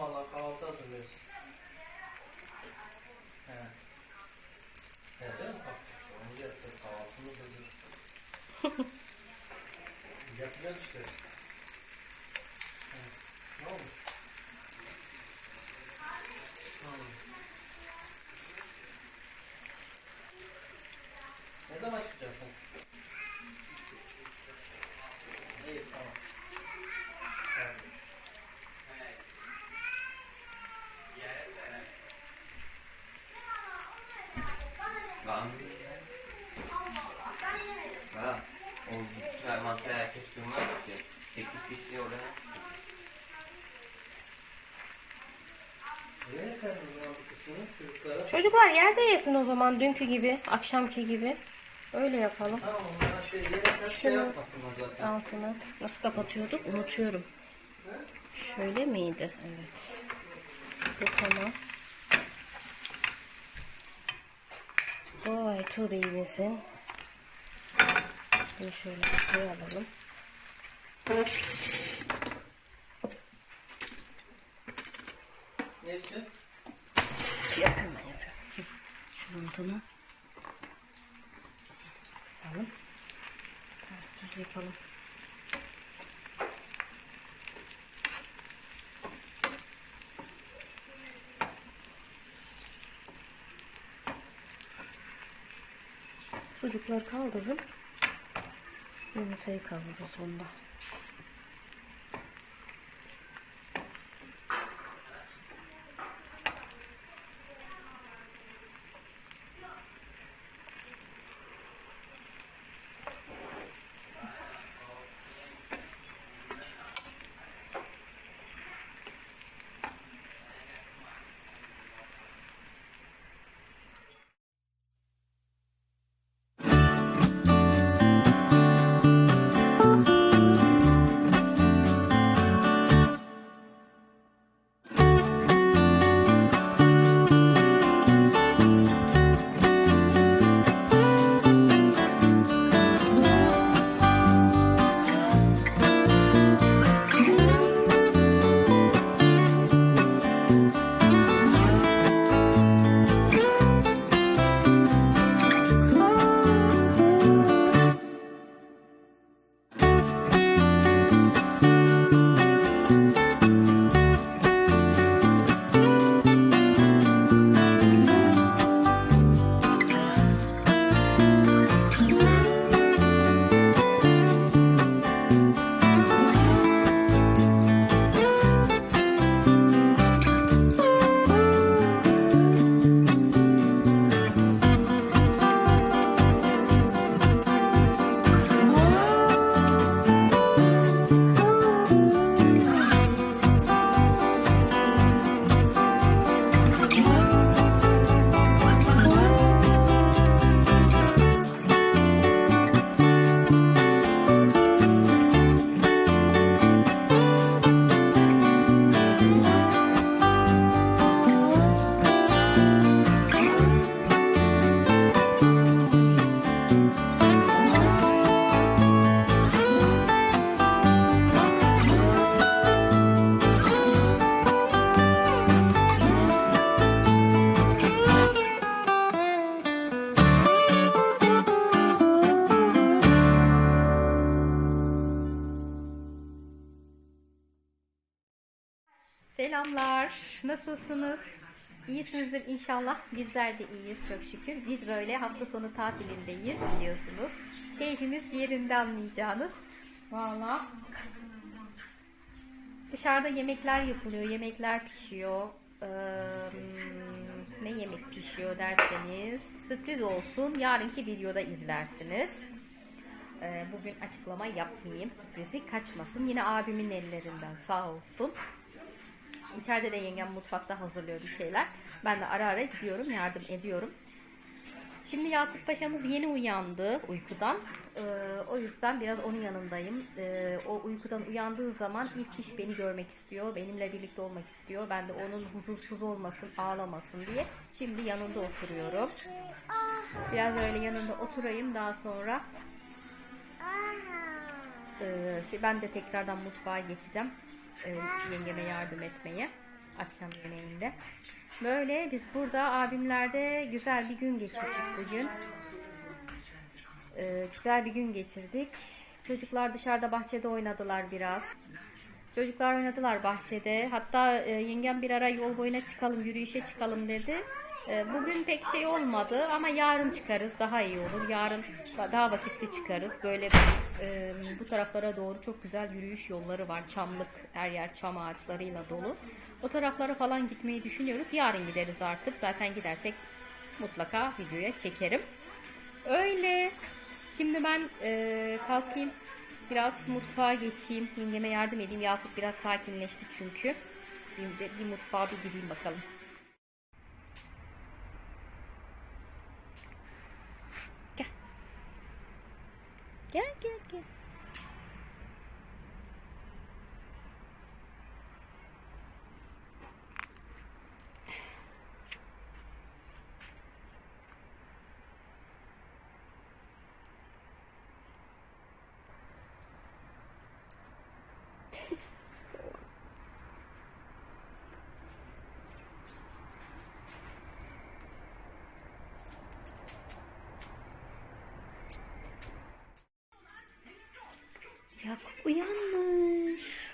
valla kahvaltı hazırlıyoruz. He. He değil mi? Bak, onu yapacağız kahvaltımız hazır. Yapacağız işte. Ne? Ne zaman çıkacaksın? İyi tamam. Tamam. Var mı? Ha. O güzel mantığa herkes durmaz ki. Teklif bitti oraya. Niye sen bu kısmını çocuklara? Çocuklar yerde yesin o zaman dünkü gibi, akşamki gibi. Öyle yapalım. Tamam onlar şey yemekler şey Şunu- yapmasınlar zaten. Altını nasıl kapatıyorduk unutuyorum. Şöyle miydi? Evet. Bu tamam. Vay değmesin. Bunu şöyle koyalım. Ne istiyorsun? Hı. Şunun altını kısalım. Ters düz yapalım. Sucukları kaldırırım. Yumurtayı kavuracağız onda. Selamlar. Nasılsınız? İyisinizdir inşallah. Bizler de iyiyiz çok şükür. Biz böyle hafta sonu tatilindeyiz biliyorsunuz. Keyfimiz yerinde anlayacağınız. Valla. Dışarıda yemekler yapılıyor. Yemekler pişiyor. Ee, ne yemek pişiyor derseniz sürpriz olsun. Yarınki videoda izlersiniz. Bugün açıklama yapmayayım. Sürprizi kaçmasın. Yine abimin ellerinden sağ olsun. İçeride de yengem mutfakta hazırlıyor bir şeyler. Ben de ara ara gidiyorum, yardım ediyorum. Şimdi Yakup Paşa'mız yeni uyandı uykudan. Ee, o yüzden biraz onun yanındayım. Ee, o uykudan uyandığı zaman ilk iş beni görmek istiyor. Benimle birlikte olmak istiyor. Ben de onun huzursuz olmasın, ağlamasın diye. Şimdi yanında oturuyorum. Biraz öyle yanında oturayım daha sonra ee, şey, ben de tekrardan mutfağa geçeceğim. Ee, yengeme yardım etmeye. Akşam yemeğinde. Böyle biz burada abimlerde güzel bir gün geçirdik bugün. Ee, güzel bir gün geçirdik. Çocuklar dışarıda bahçede oynadılar biraz. Çocuklar oynadılar bahçede. Hatta e, yengem bir ara yol boyuna çıkalım, yürüyüşe çıkalım dedi. E, bugün pek şey olmadı ama yarın çıkarız. Daha iyi olur. Yarın daha vakitli çıkarız. Böyle e, bu taraflara doğru çok güzel yürüyüş yolları var. Çamlık, her yer çam ağaçlarıyla dolu. O taraflara falan gitmeyi düşünüyoruz. Yarın gideriz artık. Zaten gidersek mutlaka videoya çekerim. Öyle. Şimdi ben e, kalkayım. Biraz mutfağa geçeyim. Yengeme yardım edeyim. Yakup biraz sakinleşti çünkü. Bir, bir mutfağa bir gideyim bakalım. Gel gel gel. Yakup uyanmış.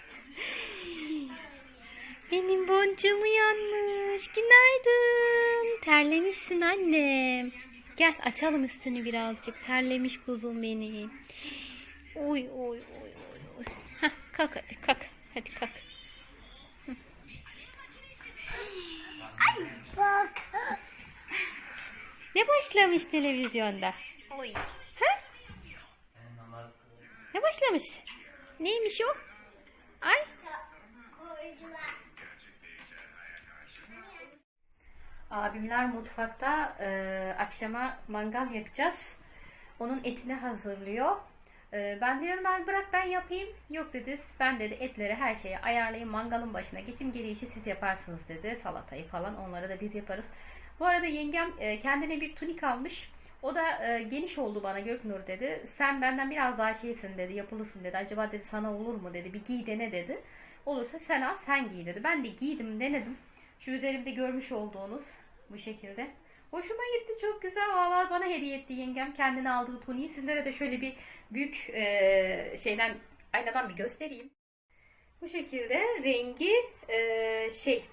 Benim boncuğum uyanmış. Günaydın. Terlemişsin annem. Gel açalım üstünü birazcık. Terlemiş kuzum benim. Oy oy oy oy. oy. Hah, kalk hadi kalk. Hadi kalk. Hı. Bak. Ne başlamış televizyonda? Oy. Ha? Ne başlamış? Neymiş o? Ay. Abimler mutfakta e, akşama mangal yakacağız. Onun etini hazırlıyor. E, ben diyorum ben bırak ben yapayım. Yok dedi. Ben dedi etleri her şeyi ayarlayayım. Mangalın başına geçeyim. Geri işi siz yaparsınız dedi. Salatayı falan onları da biz yaparız. Bu arada yengem e, kendine bir tunik almış. O da e, geniş oldu bana Göknur dedi. Sen benden biraz daha şeysin dedi. Yapılısın dedi. Acaba dedi sana olur mu dedi. Bir giy dene dedi. Olursa sen al sen giy dedi. Ben de giydim denedim. Şu üzerimde görmüş olduğunuz bu şekilde. Hoşuma gitti çok güzel. Valla bana hediye etti yengem kendine aldığı tuniği. Sizlere de şöyle bir büyük e, şeyden aynadan bir göstereyim. Bu şekilde rengi e, şey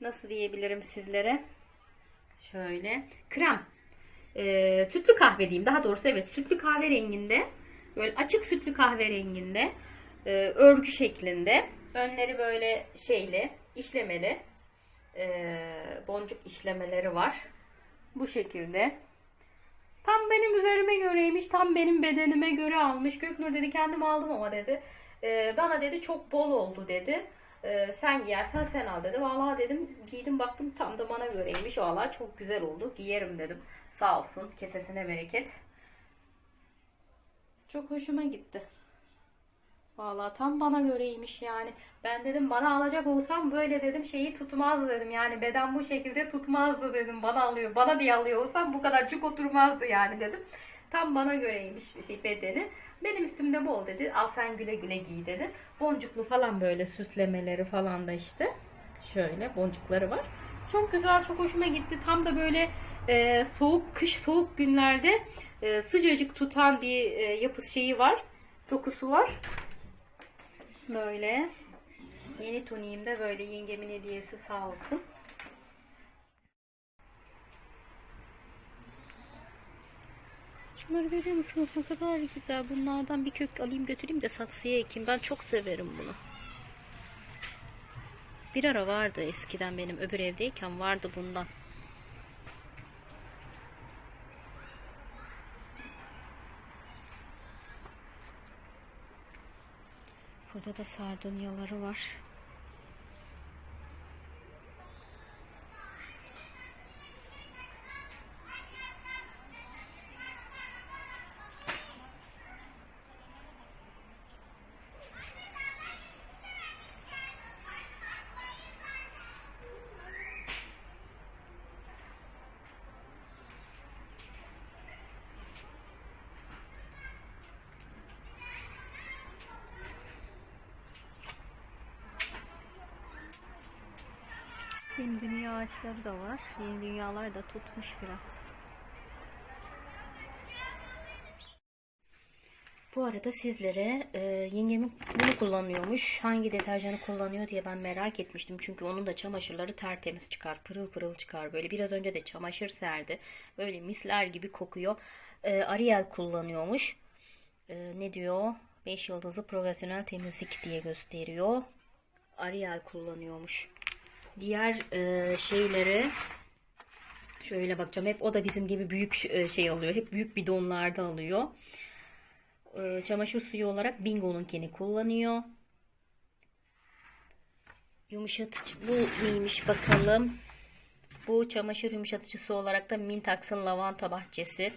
nasıl diyebilirim sizlere? Şöyle krem. E, sütlü kahve diyeyim. Daha doğrusu evet sütlü kahve renginde. Böyle açık sütlü kahve renginde. e, örgü şeklinde. Önleri böyle şeyli, işlemeli. e, boncuk işlemeleri var. Bu şekilde. Tam benim üzerime göreymiş. Tam benim bedenime göre almış. Göknur dedi kendim aldım ama dedi. "e, bana dedi çok bol oldu dedi. "E, sen giyersen sen al dedi. Vallahi dedim giydim baktım tam da bana göreymiş. Vallahi çok güzel oldu. Giyerim dedim. Sağ olsun. Kesesine bereket. Çok hoşuma gitti. Vallahi tam bana göreymiş yani. Ben dedim bana alacak olsam böyle dedim şeyi tutmazdı dedim. Yani beden bu şekilde tutmazdı dedim. Bana alıyor. Bana diye alıyor olsam bu kadar cuk oturmazdı yani dedim. Tam bana göreymiş bir şey bedeni. Benim üstümde bol dedi. Al sen güle güle giy dedi. Boncuklu falan böyle süslemeleri falan da işte. Şöyle boncukları var. Çok güzel, çok hoşuma gitti. Tam da böyle e, soğuk, kış soğuk günlerde e, sıcacık tutan bir e, yapısı şeyi var. Dokusu var. Böyle. Yeni tuniğim de böyle yengemin hediyesi sağ olsun. Şunları görüyor musunuz? Ne kadar güzel. Bunlardan bir kök alayım götüreyim de saksıya ekeyim. Ben çok severim bunu. Bir ara vardı eskiden benim öbür evdeyken vardı bundan. Burada da sardunyaları var. Yeni dünya ağaçları da var. Yeni dünyalar da tutmuş biraz. Bu arada sizlere e, yengemin bunu kullanıyormuş. Hangi deterjanı kullanıyor diye ben merak etmiştim. Çünkü onun da çamaşırları tertemiz çıkar. Pırıl pırıl çıkar. Böyle biraz önce de çamaşır serdi. Böyle misler gibi kokuyor. E, Ariel kullanıyormuş. E, ne diyor? 5 yıldızlı profesyonel temizlik diye gösteriyor. Ariel kullanıyormuş. Diğer e, şeyleri şöyle bakacağım. Hep o da bizim gibi büyük e, şey alıyor. Hep büyük bidonlarda alıyor. E, çamaşır suyu olarak Bingo'nunkini kullanıyor. Yumuşatıcı bu neymiş bakalım. Bu çamaşır yumuşatıcısı olarak da Mintax'ın lavanta bahçesi.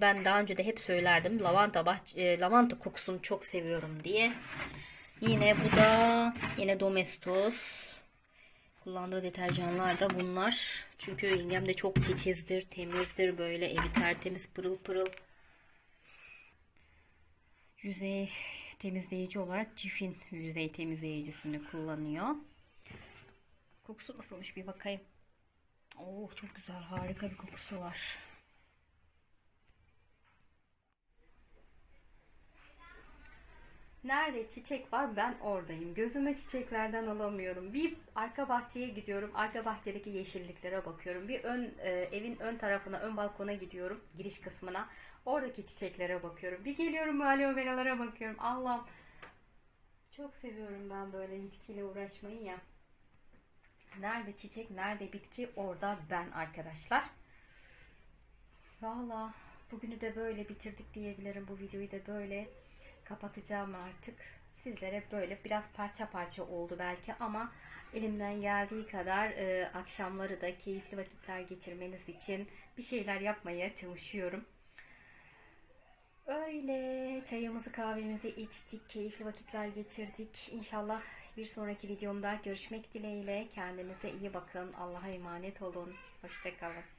Ben daha önce de hep söylerdim. Lavanta bahçe, e, lavanta kokusunu çok seviyorum diye. Yine bu da yine Domestos. Kullandığı deterjanlar da bunlar. Çünkü yengem de çok titizdir, temizdir. Böyle evi tertemiz, pırıl pırıl. Yüzey temizleyici olarak Cif'in yüzey temizleyicisini kullanıyor. Kokusu nasılmış bir bakayım. Oo çok güzel, harika bir kokusu var. Nerede çiçek var ben oradayım. Gözüme çiçeklerden alamıyorum. Bir arka bahçeye gidiyorum. Arka bahçedeki yeşilliklere bakıyorum. Bir ön e, evin ön tarafına, ön balkona gidiyorum. Giriş kısmına. Oradaki çiçeklere bakıyorum. Bir geliyorum aloe veralara bakıyorum. Allah'ım. Çok seviyorum ben böyle bitkiyle uğraşmayı ya. Nerede çiçek, nerede bitki orada ben arkadaşlar. Valla bugünü de böyle bitirdik diyebilirim. Bu videoyu da böyle kapatacağım artık. Sizlere böyle biraz parça parça oldu belki ama elimden geldiği kadar e, akşamları da keyifli vakitler geçirmeniz için bir şeyler yapmaya çalışıyorum. Öyle çayımızı kahvemizi içtik, keyifli vakitler geçirdik. İnşallah bir sonraki videomda görüşmek dileğiyle. Kendinize iyi bakın. Allah'a emanet olun. Hoşçakalın.